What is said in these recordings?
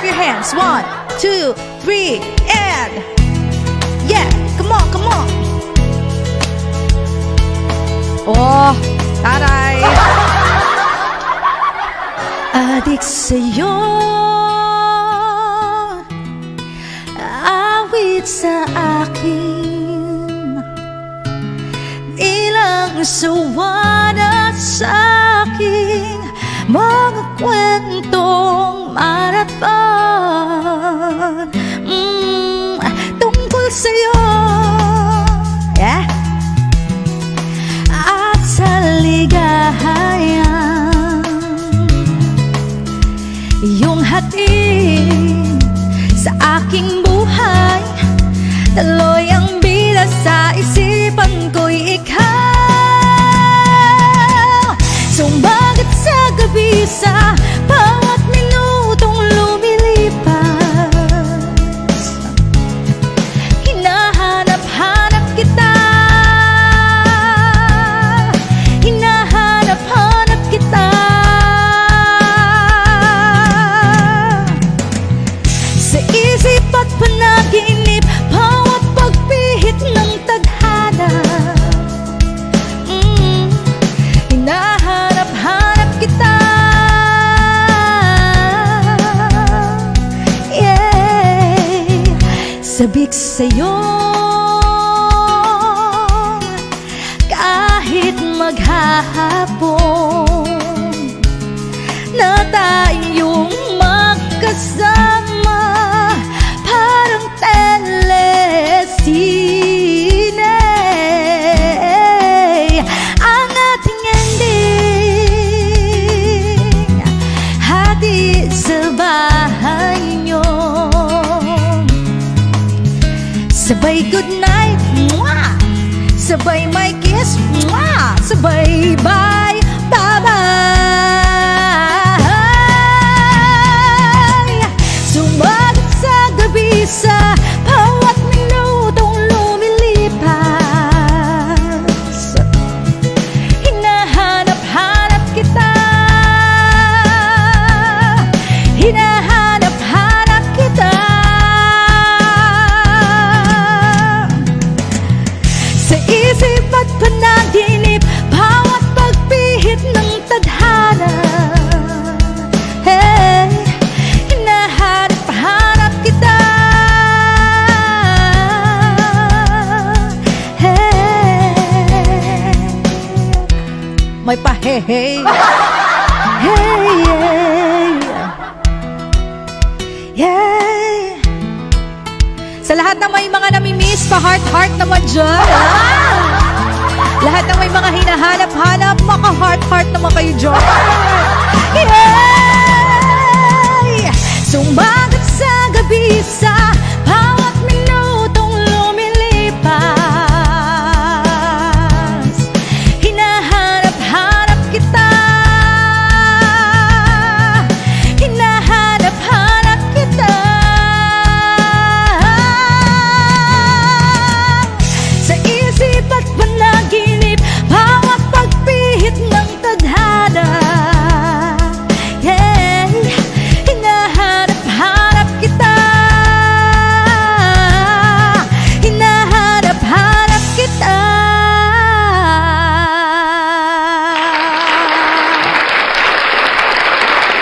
clap your hands. One, two, three, and yeah, come on, come on. Oh, taray. Adik sa'yo Awit sa akin Ilang sawa na sa Mga kwentong marathon Hatid sa aking buhay. Taloy ang bila sa isipan ko'y ikaw Sabik sa'yo. Kahit maghahapon Na tayong Sabay good night, mwah! Sabay my kiss, mwah! Sabay bye, May pa-hey-hey Hey, yeah. Yeah. Sa lahat ng may mga namimiss, pa-heart-heart naman dyan. Ah! Lahat ng may mga hinahanap-hanap, maka-heart-heart naman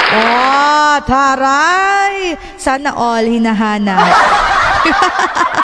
Oh, taray! Sana all hinahanap.